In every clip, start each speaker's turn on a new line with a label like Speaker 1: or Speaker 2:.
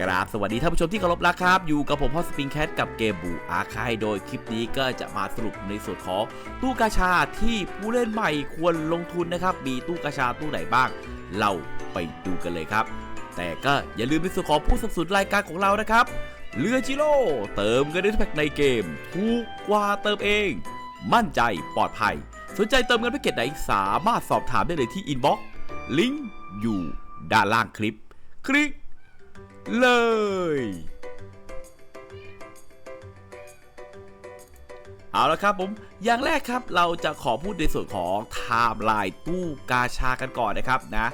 Speaker 1: กราบสวัสดีท่านผู้ชมที่เคารพรักครับ อยู่กับผมพ่อสปริงแคทกับเกมบูอาคายโดยคลิปนี้ก็จะมาสรุปในส่วนของตู้กาชาที่ผู้เล่นใหม่ควรลงทุนนะครับ มีตู้กาชาตู้ไหนบ้าง เราไปดูกันเลยครับ แต่ก็อย่าลืมในส่วนของผู้สนับสนุนรายการของเรานะครับเรือจิโร่เติมเงินได้ทุกแพ็คในเกมถูกกว่าเติมเอง มั่นใจปลอดภัย สนใจเติมเงินแพ็กเกจไหนสามารถสอบถามได้เลยที่อินบ็อกซ์ลิงก์อยู่ด้านล่างคลิป คลิก เลย เอาละครับผม อย่างแรกครับเราจะขอพูดในส่วนของไทม์ไลน์ตู้กาชากันก่อนนะครับนะ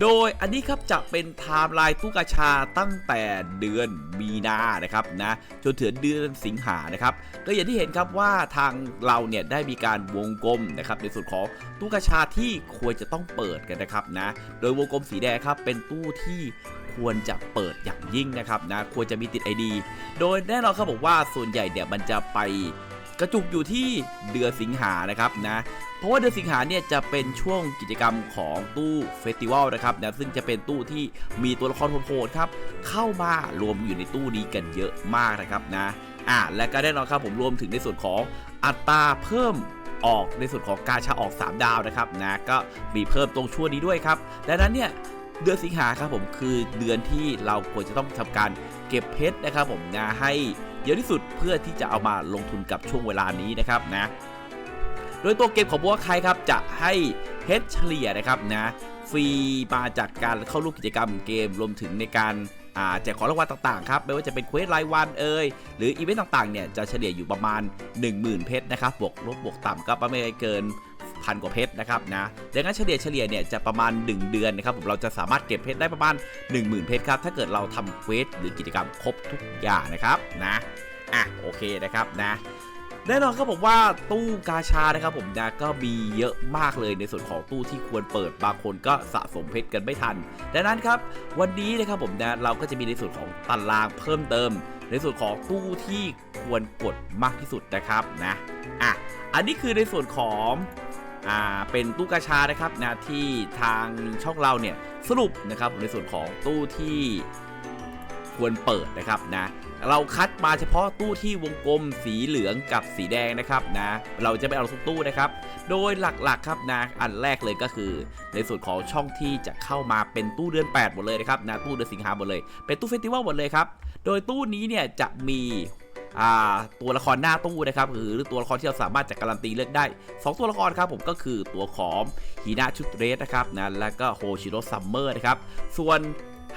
Speaker 1: โดยอันนี้ครับจะเป็นไทม์ไลน์ตู้กาชาตั้งแต่เดือนมีนานะครับนะจนถึงเดือนสิงหานะครับ ก็อย่างที่เห็นครับว่าทางเราเนี่ยได้มีการวงกลมนะครับในส่วนของตู้กาชาที่ควรจะต้องเปิดกันนะครับนะ โดยวงกลมสีแดงครับเป็นตู้ที่ ควรจะเปิดอย่างยิ่งนะครับนะควรจะมีติด ID โดยแน่นอนครับผมว่าส่วนใหญ่เนี่ยมันจะไปกระจุกอยู่ที่เดือนสิงหานะครับนะเพราะว่าเดือนสิงหาเนี่ยจะเป็นช่วงกิจกรรมของตู้เฟสติวัลนะครับนะซึ่งจะเป็นตู้ที่มีตัวละครโหดๆครับเข้ามารวมอยู่ในตู้นี้กันเยอะมากนะครับนะอะและก็แน่นอนครับผมรวมถึงในส่วนของอัตราเพิ่มออกในส่วนของการชาออก 3 ดาวนะครับนะก็มีเพิ่มตรงช่วงนี้ด้วยครับดังนั้นเนี่ย เดือนสิงหาครับผมคือเดือนที่เราควรจะต้องทำการเก็บเพชรนะครับผมนะให้เยอะที่สุดเพื่อที่จะเอามาลงทุนกับช่วงเวลานี้นะครับนะ โดยตัวเกมของบัวใครครับจะให้เฮดเฉลี่ยนะครับนะฟรีมาจากการเข้าร่วมกิจกรรมเกมรวมถึงในการแจกของรางวัลต่างๆครับไม่ว่าจะเป็นเควสรายวันเอ่ยหรืออีเวนต์ต่างๆเนี่ยจะเฉลี่ยอยู่ประมาณ 10,000 เพชรนะครับบวกลบบวกต่ำก็ประมาณไม่เกิน พันกว่าเพชรนะครับนะดังนั้นเฉลี่ยเฉลี่ยเนี่ยจะประมาณ 1 เดือนนะครับผมเราจะสามารถเก็บเพชรได้ประมาณ 10,000 เพชรครับถ้าเกิดเราทำเควสหรือกิจกรรมครบทุกอย่างนะครับนะอะโอเคนะครับนะแน่นอนครับผมว่าตู้กาชานะครับผมนะก็มีเยอะมากเลยในส่วนของตู้ที่ควรเปิดบางคนก็สะสมเพชรกันไม่ทัน ดังนั้นครับ วันนี้นะครับผมนะเราก็จะมีในส่วนของตารางเพิ่มเติม ในส่วนของตู้ที่ควรกดมากที่สุดนะครับนะอะอันนี้คือในส่วนของ อ่าเป็นตู้กาชานะครับนะที่ทางช่องเราเนี่ยสรุปนะครับในส่วนของตู้ที่ควรเปิดนะครับนะเราคัดมาเฉพาะตู้ที่วงกลมสีเหลืองกับสีแดงนะครับนะเราจะไม่เอาทุกตู้นะครับ โดยหลักๆครับนะอันแรกเลยก็คือ ในส่วนของช่องที่จะเข้ามาเป็นตู้เดือน 8 หมดเลยนะครับนะตู้เดือนสิงหาหมดเลย เป็นตู้เฟสติวัลหมดเลยครับ โดยตู้นี้เนี่ยจะมี ตัวละครหน้าตู้นะครับหรือตัวละครที่เราสามารถจะการันตีเลือกได้ 2 ตัวละครครับผมก็คือตัวของฮีนาชุดเรสนะครับนะแล้วก็โฮชิโร่ซัมเมอร์นะครับส่วน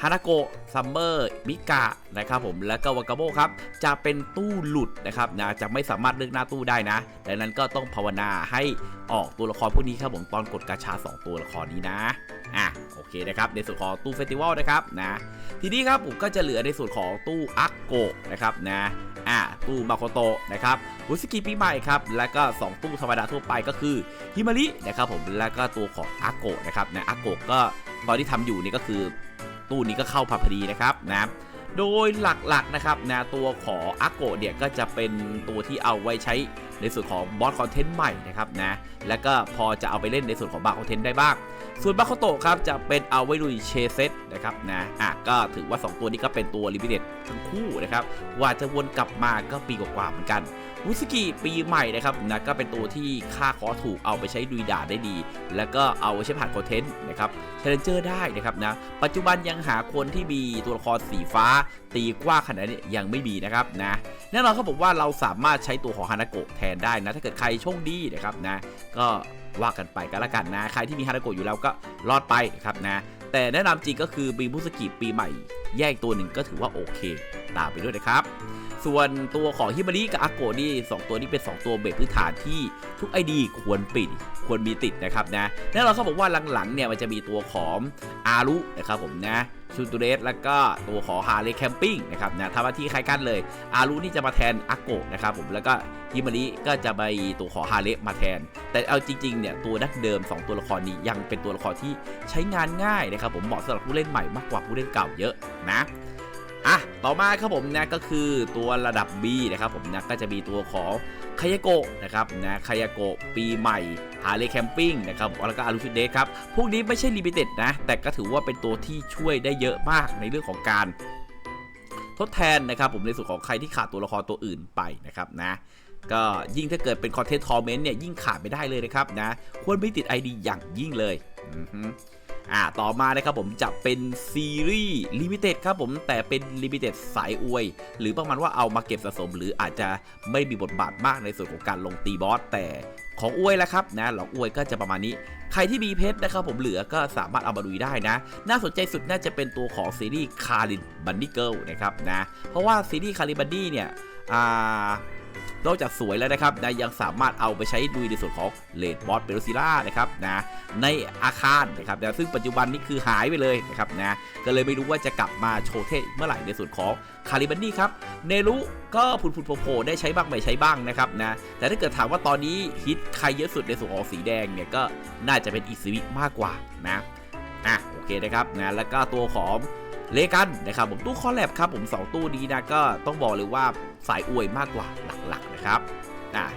Speaker 1: ฮานาโกะซัมเมอร์ มิกะ นะครับผม แล้วก็วากาโบครับ จะเป็นตู้หลุดนะครับนะ จะไม่สามารถเลือกหน้าตู้ได้นะ ดังนั้นก็ต้องภาวนาให้ออกตัวละครพวกนี้ครับผมตอนกดกาชา 2 ตัวละครนี้นะ อะ โอเคนะครับ ในส่วนของตู้เฟสติวัลนะครับนะ ทีนี้ครับผมก็จะเหลือในส่วนของตู้อักโกะนะครับนะอะ ตู้มาโคโตะนะครับวุสกิปีใหม่ครับ แล้วก็ 2 ตู้ธรรมดาทั่วไปก็คือฮิมารินะครับผม แล้วก็ตัวของอากโกะนะครับนะอากโกะก็ตอนที่ทำอยู่นี่ก็คือ ตู้นี้ก็เข้าพอดีนะครับนะโดยหลักๆนะครับนะตัวของอาโกะเนี่ยก็จะเป็นตัวที่เอาไว้ใช้ ในส่วนของบอสคอนเทนต์ใหม่นะครับนะแล้วก็พอจะเอาไปเล่นในส่วนของบาร์คอนเทนต์ได้บ้าง ส่วนบาโคโตะครับจะเป็นเอาไว้ลุยเชเซตนะครับนะอะก็ถือว่า 2 ตัวนี้ก็เป็นตัวลิมิเต็ดทั้งคู่นะครับว่าจะวนกลับมาก็ปีกว่าๆเหมือนกันวุสกิปีใหม่นะครับนะก็เป็นตัวที่ค่าคอถูกเอาไปใช้ดุยด่าได้ดี แล้วก็เอาไว้ใช้ผ่านคอนเทนต์นะครับเชลเลนเจอร์ได้นะครับนะปัจจุบันยังหาคนที่มีตัวละครสีฟ้า ตีกว้างขนาดนี้ยังไม่มีนะครับนะแน่นอนครับผมว่าเราสามารถใช้ตัวของฮานาโกะแทนได้นะ ถ้าเกิดใครโชคดีนะครับนะ ก็ว่ากันไปก็แล้วกันนะ ใครที่มีฮาราโกะอยู่แล้วก็รอดไปครับนะ แต่แนะนำจริงก็คือบีมุสกิปีใหม่ แยกตัวหนึ่งก็ถือว่าโอเค ตามไปด้วยนะครับ ส่วนตัวของฮิมาริกับอาโกนี่สองตัวนี้เป็น 2 ตัวเบสพื้นฐานที่ทุก ID ควรปิดควรมีติดนะครับนะแน่นอนเขาบอกว่าหลังๆเนี่ยมันจะมีตัวของอารุนะครับผมนะชูตูเรสแล้วก็ตัวของฮาร์เลแคมปิ้งนะครับนะทำหน้าที่คล้ายกันเลย อารุนี่จะมาแทนอาโกนะครับผมแล้วก็ฮิมาริก็จะไปตัวของฮาร์เลมาแทน แต่เอาจริงๆเนี่ยตัวดั้งเดิม 2 ตัวละครนี้ยังเป็นตัวละครที่ใช้งานง่ายนะครับผมเหมาะสำหรับผู้เล่นใหม่มากกว่าผู้เล่นเก่าเยอะนะ อะต่อมาครับผมนะก็คือตัวระดับ B นะครับผมนะก็จะมีตัวของคายโกะนะครับนะคายโกะปีใหม่ฮาร์เลยแคมปิ้งนะครับแล้วก็อารุชิเดครับ พวกนี้ไม่ใช่ลิมิเต็ดนะ แต่ก็ถือว่าเป็นตัวที่ช่วยได้เยอะมากในเรื่องของการ ทดแทนนะครับผมในส่วนของใครที่ขาดตัวละครตัวอื่นไปนะครับนะก็ยิ่งถ้าเกิดเป็นคอนเทนต์คอมเมนต์เนี่ยยิ่งขาดไม่ได้เลยนะครับนะ ควรไม่ติด ID อย่างยิ่งเลย อ่าต่อมานะครับผมจะเป็นซีรีส์ลิมิเต็ดครับผมแต่เป็นลิมิเต็ดสายอวย หรือประมาณว่าเอามาเก็บสะสม หรืออาจจะไม่มีบทบาทมากในส่วนของการลงตีบอสแต่ของอวยแล้วครับนะหลอกอวยก็จะประมาณนี้ ใครที่มีเพชรนะครับผมเหลือก็สามารถเอามาดูได้นะ น่าสนใจสุดน่าจะเป็นตัวของซีรีส์คารินบันนี่เกิลนะครับนะเพราะว่าซีรีส์คารินบันนี่เนี่ยอ่า นอกจากสวยแล้วนะครับนะยังสามารถเอาไปใช้ดูในส่วนของเลดบอสเปโรซิล่านะครับนะในอาคารนะครับนะซึ่งปัจจุบันนี้คือหายไปเลยนะครับนะก็เลยไม่รู้ว่าจะกลับมาโชว์เท่เมื่อไหร่ในส่วนของคาริบันนี่ครับเนรุก็ผุดผุดโผล่ได้ใช้บ้างไม่ใช้บ้างนะครับนะแต่ถ้าเกิดถามว่าตอนนี้ฮิตใครเยอะสุดในส่วนของสีแดงเนี่ยก็น่าจะเป็นอิสวิมากกว่านะอะโอเคนะครับนะแล้วก็ตัวของ เลกันนะครับผมตู้คอลแลบครับผมสองตู้นี้นะก็ต้องบอกเลยว่าสายอวยมากกว่าหลักๆนะครับอะ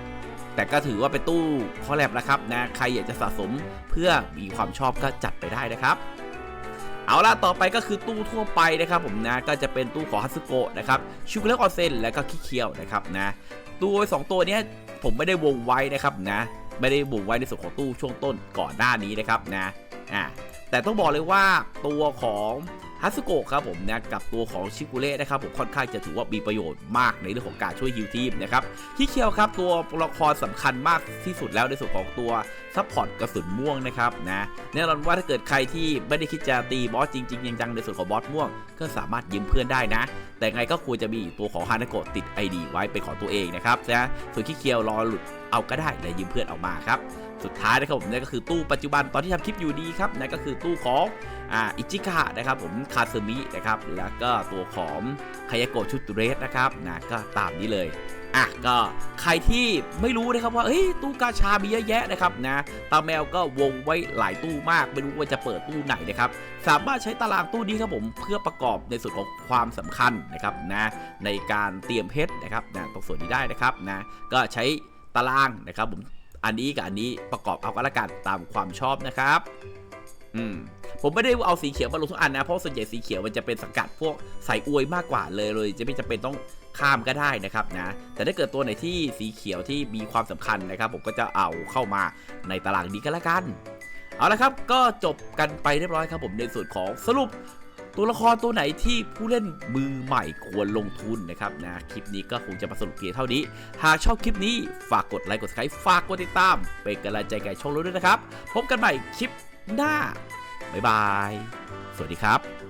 Speaker 1: แต่ก็ถือว่าเป็นตู้คอลแลบนะครับนะใครอยากจะสะสมเพื่อมีความชอบก็จัดไปได้นะครับเอาล่ะ ต่อไปก็คือตู้ทั่วไปนะครับผมนะ ก็จะเป็นตู้ของฮัตสึโกะนะครับ ชูกุเลออนเซนและก็คิเคียวนะครับนะ ตัวสองตัวนี้ผมไม่ได้วงไว้นะครับนะ ไม่ได้วงไว้ในส่วนของตู้ช่วงต้นก่อนหน้านี้นะครับนะ อ่า แต่ต้องบอกเลยว่าตัวของ ฮัสโกะครับผมนะกับตัวของชิกุเล่นะครับผมค่อนข้างจะถือว่ามีประโยชน์มากในเรื่องของการช่วยฮิวทีมนะครับฮิเคียวครับตัวละครสำคัญมากที่สุดแล้วในส่วนของตัว ซัพพอร์ตกระสุนม่วงนะครับนะแน่นอนว่าถ้าเกิดใครที่ไม่ได้คิดจะตีบอสจริงๆจังๆในส่วนของบอสม่วง ก็สามารถยืมเพื่อนได้นะ แต่ไงก็ควรจะมีตัวของฮานาโกะติด ID ไว้เป็นของตัวเองนะครับนะส่วนคิเคียวรอหลุดเอาก็ได้และยืมเพื่อนออกมาครับสุดท้ายนะครับผมนั่นก็คือตู้ปัจจุบันตอนที่ทำคลิปอยู่ดีครับนั่นก็คือตู้ของอ่าอิจิกะนะครับผมคาซึมินะครับแล้วก็ตัวของคายโกะชุดเรสนะครับนะก็ตามนี้เลย อะก็ใครที่ไม่รู้นะครับว่าเฮ้ยตู้กาชามีเยอะแยะนะครับนะตาแมวก็วงไว้หลายตู้มากไม่รู้ว่าจะเปิดตู้ไหนนะครับสามารถใช้ตารางตู้นี้ครับผมเพื่อประกอบในส่วนของความสำคัญนะครับนะในการเตรียมเพชรนะครับนะตรงส่วนนี้ได้นะครับนะก็ใช้ตารางนะครับผมอันนี้กับอันนี้ประกอบเอาก็แล้วกันตามความชอบนะครับ อืม ผมไม่ได้เอาสีเขียวมาลงทุกอันนะ เพราะส่วนใหญ่สีเขียวมันจะเป็นสังกัดพวกสายอวยมากกว่าเลยเลย จะไม่จำเป็นต้องข้ามก็ได้นะครับนะ แต่ถ้าเกิดตัวไหนที่สีเขียวที่มีความสำคัญนะครับ ผมก็จะเอาเข้ามาในตารางนี้ก็แล้วกัน เอาละครับ ก็จบกันไปเรียบร้อยครับผมในส่วนของสรุปตัวละครตัวไหนที่ผู้เล่นมือใหม่ควรลงทุนนะครับนะคลิปนี้ก็คงจะมาสรุปเพียงเท่านี้ หากชอบคลิปนี้ฝากกดไลค์กด subscribe ฝากกดติดตาม เป็นกำลังใจแก่ช่องเราด้วยนะครับ พบกันใหม่คลิปหน้า บ๊ายบาย สวัสดีครับ